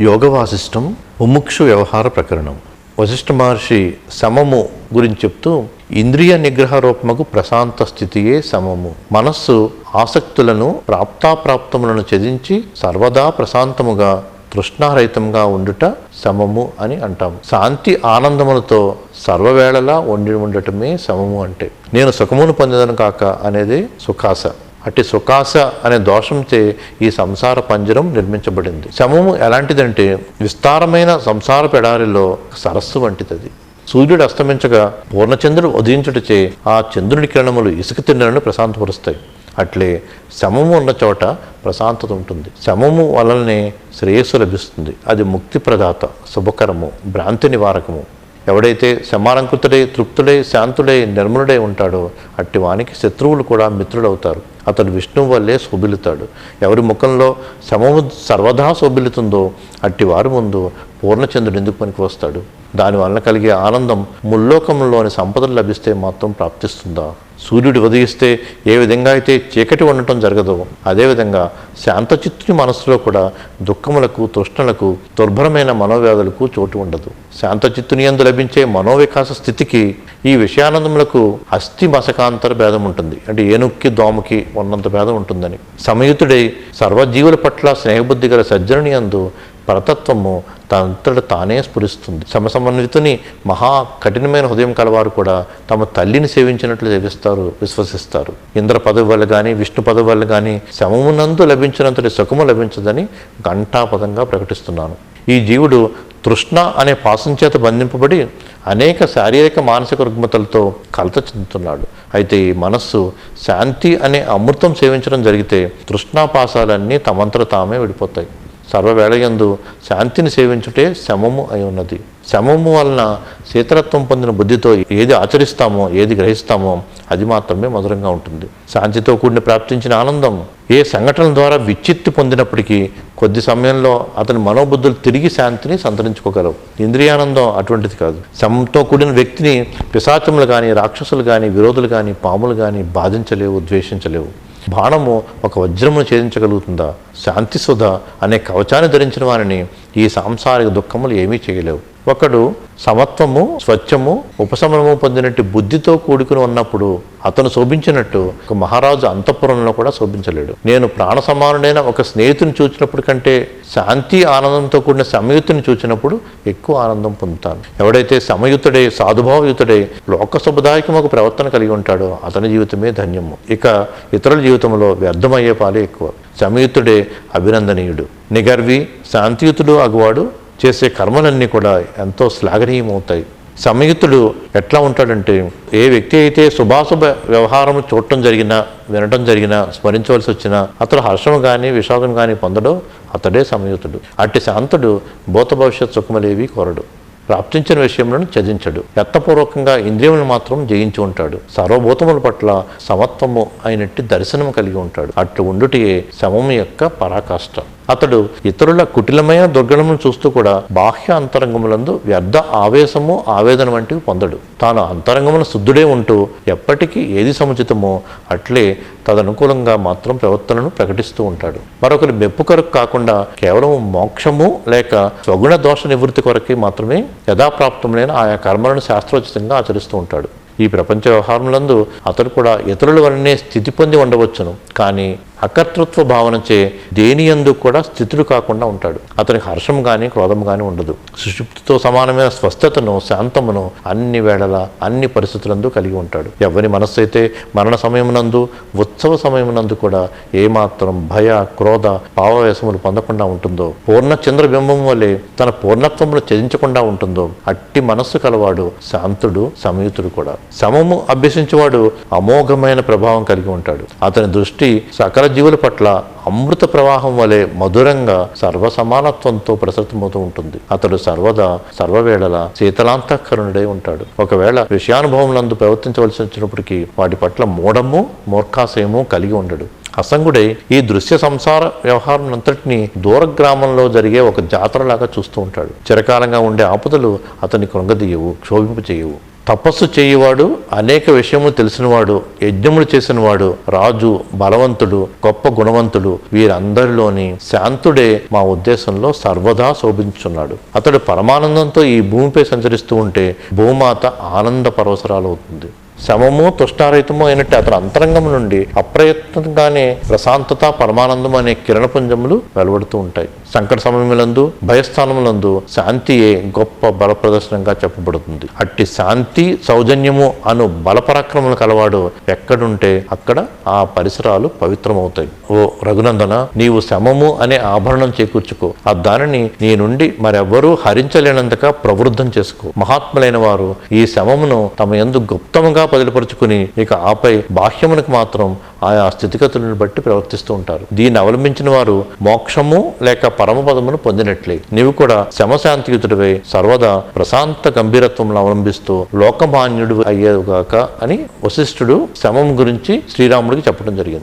యోగ వాసిష్టం ముముక్షు వ్యవహార ప్రకరణం. వశిష్ఠ మహర్షి సమము గురించి చెప్తూ ఇంద్రియ నిగ్రహ రూపముకు ప్రశాంత స్థితియే సమము. మనస్సు ఆసక్తులను ప్రాప్తాప్రాప్తములను ఛేదించి సర్వదా ప్రశాంతముగా తృష్ణారహితంగా ఉండుట సమము అని అంటాం. శాంతి ఆనందములతో సర్వవేళలా వండి ఉండటమే సమము అంటే. నేను సుఖమును పొందదను కాక అనేది సుఖాస. అట్టి సుఖాస అనే దోషంచే ఈ సంసార పంజరం నిర్మించబడింది. శమము ఎలాంటిదంటే విస్తారమైన సంసార పెడారిలో సరస్సు వంటిది సూర్యుడు అస్తమించగా పూర్ణచంద్రుడు ఉదయించుటచే ఆ చంద్రుడి కిరణములు ఇసుక తిన్నలను ప్రశాంతపరుస్తాయి. అట్లే శమము ఉన్న చోట ప్రశాంతత ఉంటుంది. శమము వలననే శ్రేయస్సు లభిస్తుంది. అది ముక్తి ప్రదాత శుభకరము భ్రాంతి నివారకము. ఎవడైతే శమాలంకృతుడై తృప్తుడై శాంతుడై నిర్మలుడై ఉంటాడో అట్టి వానికి శత్రువులు కూడా మిత్రుడవుతారు అతడు విష్ణువు వల్లే శోభిలుతాడు ఎవరి ముఖంలో సమ సర్వదా శోభిలుతుందో అట్టి వారు ముందు పూర్ణచంద్రుడు ఎందుకు పనికి వస్తాడు? దాని వలన కలిగే ఆనందం ముల్లోకంలోని సంపదలు లభిస్తే మాత్రం ప్రాప్తిస్తుందా? సూర్యుడు ఉదయిస్తే ఏ విధంగా అయితే చీకటి ఉండటం జరగదో అదేవిధంగా శాంతచిత్తుని మనస్సులో కూడా దుఃఖములకు తృష్ణలకు దుర్భరమైన మనోవ్యాధులకు చోటు ఉండదు. శాంతచిత్తుని ఎందు లభించే మనోవికాస స్థితికి ఈ విషయానందములకు అస్థి మసకాంతర భేదం ఉంటుంది. అంటే ఏనుక్కి దోమకి ఉన్నంత భేదం ఉంటుందని. సమయుతుడై సర్వజీవుల పట్ల స్నేహబుద్ధి గల సజ్జనుని యందు పరతత్వము తనంతట తానే స్ఫురిస్తుంది. సమసమన్వితుని మహా కఠినమైన హృదయం కలవారు కూడా తమ తల్లిని సేవించినట్లు సేవిస్తారు విశ్వసిస్తారు. ఇంద్ర పదవి వల్ల కానీ విష్ణు పదవి వల్ల కానీ శమమునందు లభించినంతటి సుఖము లభించదని ఘంటాపదంగా ప్రకటిస్తున్నాను. ఈ జీవుడు తృష్ణ అనే పాసం చేత బంధింపబడి అనేక శారీరక మానసిక రుగ్మతలతో కలత చెందుతున్నాడు. అయితే ఈ మనస్సు శాంతి అనే అమృతం సేవించడం జరిగితే తృష్ణాపాసాలన్నీ తమంతట తామే విడిపోతాయి. సర్వవేళయందు శాంతిని సేవించుటే శమము అయి ఉన్నది. శమము వలన శీతలత్వం పొందిన బుద్ధితో ఏది ఆచరిస్తామో ఏది గ్రహిస్తామో అది మాత్రమే మధురంగా ఉంటుంది. శాంతితో కూడిన ప్రాప్తించిన ఆనందం ఏ సంఘటనల ద్వారా విచ్చిత్తి పొందినప్పటికీ కొద్ది సమయంలో అతని మనోబుద్ధులు తిరిగి శాంతిని సంతరించుకోగలవు. ఇంద్రియానందం అటువంటిది కాదు. శమంతో కూడిన వ్యక్తిని పిశాచములు కానీ రాక్షసులు కానీ విరోధులు కానీ పాములు కానీ బాధించలేవు ద్వేషించలేవు. బాణము ఒక వజ్రమును ఛేదించగలుగుతుందా? శాంతి సుధ అనే కవచాన్ని ధరించిన వారిని ఈ సాంసారిక దుఃఖములు ఏమీ చేయలేవు. ఒకడు సమత్వము స్వచ్ఛము ఉపశమనము పొందినట్టు బుద్ధితో కూడుకుని ఉన్నప్పుడు అతను శోభించినట్టు ఒక మహారాజు అంతఃపురంలో కూడా శోభించలేడు. నేను ప్రాణ సమానుడైన ఒక స్నేహితుని చూచినప్పుడు కంటే శాంతి ఆనందంతో కూడిన సమయుతుని చూచినప్పుడు ఎక్కువ ఆనందం పొందుతాను. ఎవడైతే సమయుతుడే సాధుభావయుతుడే లోక శుభదాయకమకు ప్రవర్తన కలిగి ఉంటాడో అతని జీవితమే ధన్యము. ఇక ఇతరుల జీవితంలో వ్యర్థమయ్యే పాలే ఎక్కువ. సమయుతుడే అభినందనీయుడు. నిగర్వి శాంతియుతుడు అగువాడు చేసే కర్మలన్నీ కూడా ఎంతో శ్లాఘనీయమవుతాయి. సమయుతుడు ఎట్లా ఉంటాడంటే ఏ వ్యక్తి అయితే శుభాశుభ వ్యవహారం చూడటం జరిగినా వినటం జరిగినా స్మరించవలసి వచ్చినా అతడు హర్షం కానీ విషాదం కానీ పొందడో అతడే సమయుతుడు అట్టి శాంతుడు భూత భవిష్యత్ సుఖములేవి కోరడు. ప్రాప్తించిన విషయములను చదించడు యత్నపూర్వకంగా ఇంద్రియములను మాత్రం జయించి ఉంటాడు. సర్వభూతముల పట్ల సమత్వము అయినట్టు దర్శనము కలిగి ఉంటాడు. అట్లు ఉండుటే శమము యొక్క పరాకాష్ట. అతడు ఇతరుల కుటిలమైన దుర్గణమును చూస్తూ కూడా బాహ్య అంతరంగములందు వ్యర్థ ఆవేశము ఆవేదన వంటివి పొందడు. తాను అంతరంగమున శుద్ధుడే ఉంటూ ఎప్పటికీ ఏది సముచితమో అట్లే తదనుకూలంగా మాత్రం ప్రవర్తనను ప్రకటిస్తూ ఉంటాడు. మరొకరి మెప్పు కొరకు కాకుండా కేవలం మోక్షము లేక స్వగుణ దోష నివృత్తి కొరకే మాత్రమే యథాప్రాప్తములైన ఆయా కర్మలను శాస్త్రోచితంగా ఆచరిస్తూ ఉంటాడు. ఈ ప్రపంచ వ్యవహారములందు అతడు కూడా ఇతరుల వలనే స్థితి పొంది ఉండవచ్చును. కానీ అకర్తృత్వ భావనచే దేని యందు కూడా స్థితుడు కాకుండా ఉంటాడు. అతనికి హర్షం కానీ క్రోధం కానీ ఉండదు. సుషుప్తితో సమానమైన స్వస్థతను శాంతమును అన్ని వేళల అన్ని పరిస్థితులందు కలిగి ఉంటాడు. ఎవరి మనస్సు అయితే మరణ సమయమునందు ఉత్సవ సమయమునందు కూడా ఏమాత్రం భయ క్రోధ భావవేశములు పొందకుండా ఉంటుందో పూర్ణ చంద్రబింబం వలె తన పూర్ణత్వమును త్యజించకుండా ఉంటుందో అట్టి మనస్సు కలవాడు శాంతుడు సమయుతుడు కూడా. సమము అభ్యసించేవాడు అమోఘమైన ప్రభావం కలిగి ఉంటాడు. అతని దృష్టి సకల జీవుల పట్ల అమృత ప్రవాహం వలె మధురంగా సర్వసమానత్వంతో ప్రసరితమవుతూ ఉంటుంది. అతడు సర్వదా సర్వవేళల శీతలాంతఃకరుణుడై ఉంటాడు. ఒకవేళ విషయానుభవములందు ప్రవర్తించవలసి వచ్చినప్పటికీ వాటి పట్ల మూఢము మూర్ఖాశయము కలిగి ఉండడు. అసంగుడై ఈ దృశ్య సంసార వ్యవహారం అంతటిని దూర గ్రామంలో జరిగే ఒక జాతరలాగా చూస్తూ ఉంటాడు. చిరకాలంగా ఉండే ఆపదలు అతని కృంగదీయవు క్షోభింపు చేయవు తపస్సు చేయువాడు అనేక విషయములు తెలిసినవాడు యజ్ఞములు చేసినవాడు రాజు బలవంతుడు గొప్ప గుణవంతుడు వీరందరిలోని శాంతుడే మా ఉద్దేశంలో సర్వదా శోభించున్నాడు అతడు పరమానందంతో ఈ భూమిపై సంచరిస్తూ ఉంటే భూమాత ఆనంద పరవసరాలు అవుతుంది శమము తుష్టారహితము అయినట్టు అతని అంతరంగం నుండి అప్రయత్నంగానే ప్రశాంతత పరమానందం అనే కిరణపుంజములు వెలువడుతూ ఉంటాయి. సంకట సమయములందు భయస్థానములందు శాంతియే గొప్ప బల ప్రదర్శనంగా చెప్పబడుతుంది. అట్టి శాంతి సౌజన్యము అను బలపరాక్రమలు కలవాడు ఎక్కడుంటే అక్కడ ఆ పరిసరాలు పవిత్రమవుతాయి. ఓ రఘునందన నీవు శమము అనే ఆభరణం చేకూర్చుకో. ఆ దానిని నీ నుండి మరెవ్వరూ హరించలేనంతగా ప్రవృద్ధం చేసుకో. మహాత్ములైన వారు ఈ శమమును తమ యందు గుప్తముగా పదిలిపరుచుకుని ఇక ఆపై బాహ్యమునకు మాత్రం ఆయా స్థితిగతులను బట్టి ప్రవర్తిస్తూ ఉంటారు. దీన్ని అవలంబించిన వారు మోక్షము లేక పరమపదమును పొందినట్లే. నీవు కూడా శమశాంతియుతుడివై సర్వదా ప్రశాంత గంభీరత్వం అవలంబిస్తూ లోకమాన్యుడు అయ్యేగాక అని వశిష్ఠుడు శమం గురించి శ్రీరాముడికి చెప్పడం జరిగింది.